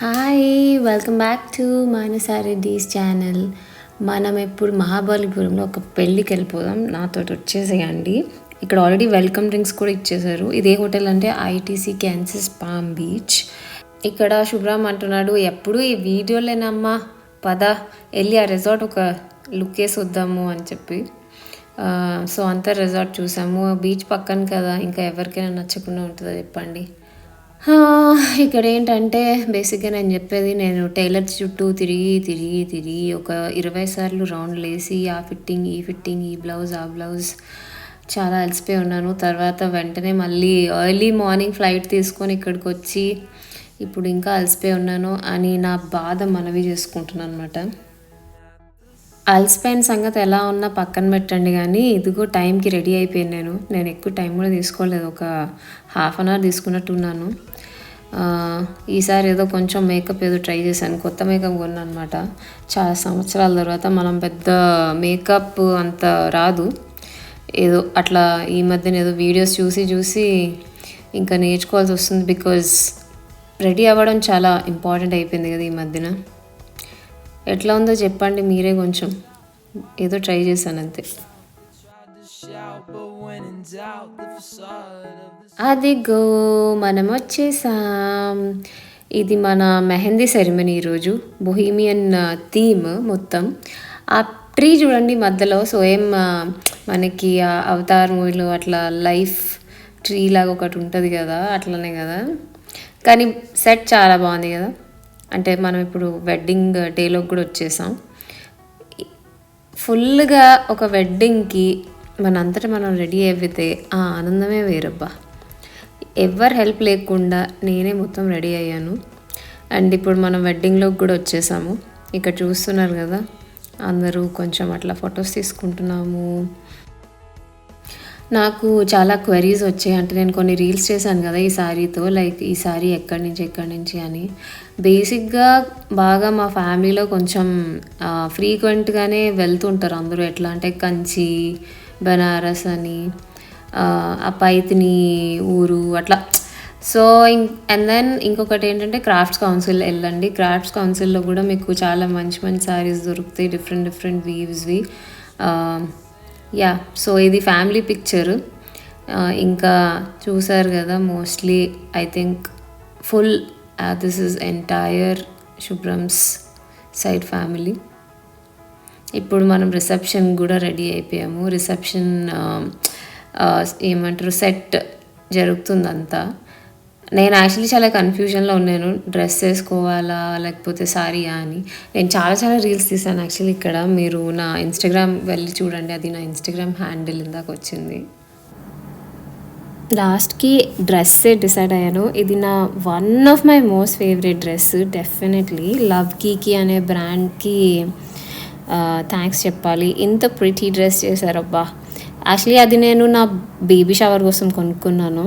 Hi welcome back to మానసారెడ్డిస్ channel మనం ఇప్పుడు మహాబలిపురంలో ఒక పెళ్ళికి వెళ్ళిపోదాం. నాతో వచ్చేసేయండి. ఇక్కడ ఆల్రెడీ వెల్కమ్ డ్రింక్స్ కూడా ఇచ్చేశారు. ఇదే హోటల్ అంటే ఐటీసీ క్యాన్సస్ పామ్ బీచ్ ఇక్కడ శుభ్రామ్ అంటున్నాడు ఎప్పుడు ఈ వీడియోలేనమ్మా పద వెళ్ళి ఆ రిసార్ట్ ఒక లుక్ వేసి వద్దాము అని చెప్పి. సో అంతా రిసార్ట్ చూసాము. బీచ్ పక్కన కదా ఇంకా ఎవరికైనా నచ్చకుండా ఉంటుందో చెప్పండి. ఇక్కడ ఏంటంటే బేసిక్గా నేను చెప్పేది నేను టైలర్ చుట్టూ తిరిగి తిరిగి తిరిగి ఒక ఇరవై సార్లు రౌండ్లు వేసి ఆ ఫిట్టింగ్ ఈ ఫిట్టింగ్ ఈ బ్లౌజ్ ఆ బ్లౌజ్ చాలా అలసిపోయి ఉన్నాను. తర్వాత వెంటనే మళ్ళీ ఎర్లీ మార్నింగ్ ఫ్లైట్ తీసుకొని ఇక్కడికి వచ్చి ఇప్పుడు ఇంకా అలసిపోయి ఉన్నాను అని నా బాధ మనవి చేసుకుంటున్నాను అనమాట అలసిపోయిన సంగతి ఎలా ఉన్నా పక్కన పెట్టండి కానీ ఇదిగో టైంకి రెడీ అయిపోయాను నేను. నేను ఎక్కువ టైం కూడా తీసుకోలేదు. ఒక హాఫ్ అన్ అవర్ తీసుకున్నట్టున్నాను. ఈసారి ఏదో కొంచెం మేకప్ ఏదో ట్రై చేశాను. కొత్త మేకప్ కొన్నాను అనమాట చాలా సంవత్సరాల తర్వాత మనం పెద్ద మేకప్ అంత రాదు. ఏదో అట్లా ఈ మధ్యన ఏదో వీడియోస్ చూసి చూసి ఇంకా నేర్చుకోవాల్సి వస్తుంది బికాజ్ రెడీ అవ్వడం చాలా ఇంపార్టెంట్ అయిపోయింది కదా ఈ మధ్యన. ఎట్లా ఉందో చెప్పండి మీరే కొంచెం. ఏదో ట్రై చేశాను అంతే. అదిగో మనం వచ్చేసాం. ఇది మన మెహందీ సెరమనీ ఈరోజు. బొహీమియన్ థీమ్ మొత్తం. ఆ ట్రీ చూడండి మధ్యలో. సో ఏం మనకి అవతార్ మూవీలో అట్లా లైఫ్ ట్రీ లాగా ఒకటి ఉంటుంది కదా అట్లనే కదా. కానీ సెట్ చాలా బాగుంది కదా. అంటే మనం ఇప్పుడు వెడ్డింగ్ డేలోకి కూడా వచ్చేసాం. ఫుల్గా ఒక వెడ్డింగ్కి మనంతటా మనం రెడీ అయిపోతే ఆ ఆనందమే వేరబ్బా. ఎవరు హెల్ప్ లేకుండా నేనే మొత్తం రెడీ అయ్యాను. అండ్ ఇప్పుడు మనం వెడ్డింగ్లోకి కూడా వచ్చేసాము. ఇక్కడ చూస్తున్నారు కదా అందరూ కొంచెం అట్లా ఫొటోస్ తీసుకుంటున్నాము. నాకు చాలా క్వెరీస్ వచ్చాయి. అంటే నేను కొన్ని రీల్స్ చేశాను కదా ఈ శారీతో లైక్ ఈ శారీ ఎక్కడి నుంచి ఎక్కడి నుంచి అని. బేసిక్గా బాగా మా ఫ్యామిలీలో కొంచెం ఫ్రీక్వెంట్గానే వెళ్తుంటారు అందరూ. ఎట్లా అంటే కంచి బనారస్ అని ఆ, పైతిని ఊరు అట్లా. సో అండ్ దెన్ ఇంకొకటి ఏంటంటే క్రాఫ్ట్స్ కౌన్సిల్ వెళ్ళండి. క్రాఫ్ట్స్ కౌన్సిల్లో కూడా మీకు చాలా మంచి మంచి శారీస్ దొరుకుతాయి డిఫరెంట్ డిఫరెంట్ వీవ్స్వి. యా సో ఇది ఫ్యామిలీ పిక్చర్. ఇంకా చూసారు కదా mostly I think full this is entire Shubhram's side family. ఇప్పుడు మనం రిసెప్షన్ కూడా రెడీ అయిపోయాము. రిసెప్షన్ ఏమంటారు సెట్ జరుగుతుందంతా. నేను యాక్చువల్లీ చాలా కన్ఫ్యూజన్లో ఉన్నాను. డ్రెస్ వేసుకోవాలా లేకపోతే సారీయా అని. నేను చాలా చాలా రీల్స్ తీసాను యాక్చువల్లీ ఇక్కడ. మీరు నా ఇన్స్టాగ్రామ్ వెళ్ళి చూడండి. అది నా ఇన్స్టాగ్రామ్ హ్యాండిల్ ఇందాక వచ్చింది. లాస్ట్కి డ్రెస్సే డిసైడ్ అయ్యాను. ఇది నా one of my most favourite dress definitely love కీకి అనే బ్రాండ్కి థ్యాంక్స్ చెప్పాలి. ఇంత ప్రిటీ డ్రెస్ చేశారబ్బా. యాక్చువల్లీ అది నేను నా బేబీ షవర్ కోసం కొనుక్కున్నాను.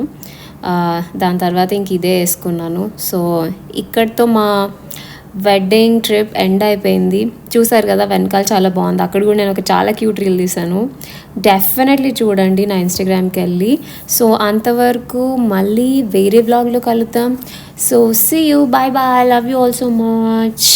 దాని తర్వాత ఇంక ఇదే వేసుకున్నాను. సో ఇక్కడితో మా వెడ్డింగ్ ట్రిప్ ఎండ్ అయిపోయింది. చూసారు కదా వెనకాల చాలా బాగుంది. అక్కడ కూడా నేను ఒక చాలా క్యూట్ రీల్ తీసాను డెఫినెట్లీ చూడండి నా ఇన్స్టాగ్రామ్కి వెళ్ళి. సో అంతవరకు మళ్ళీ వేరే బ్లాగ్లో కలుద్దాం. So see you bye bye love you also much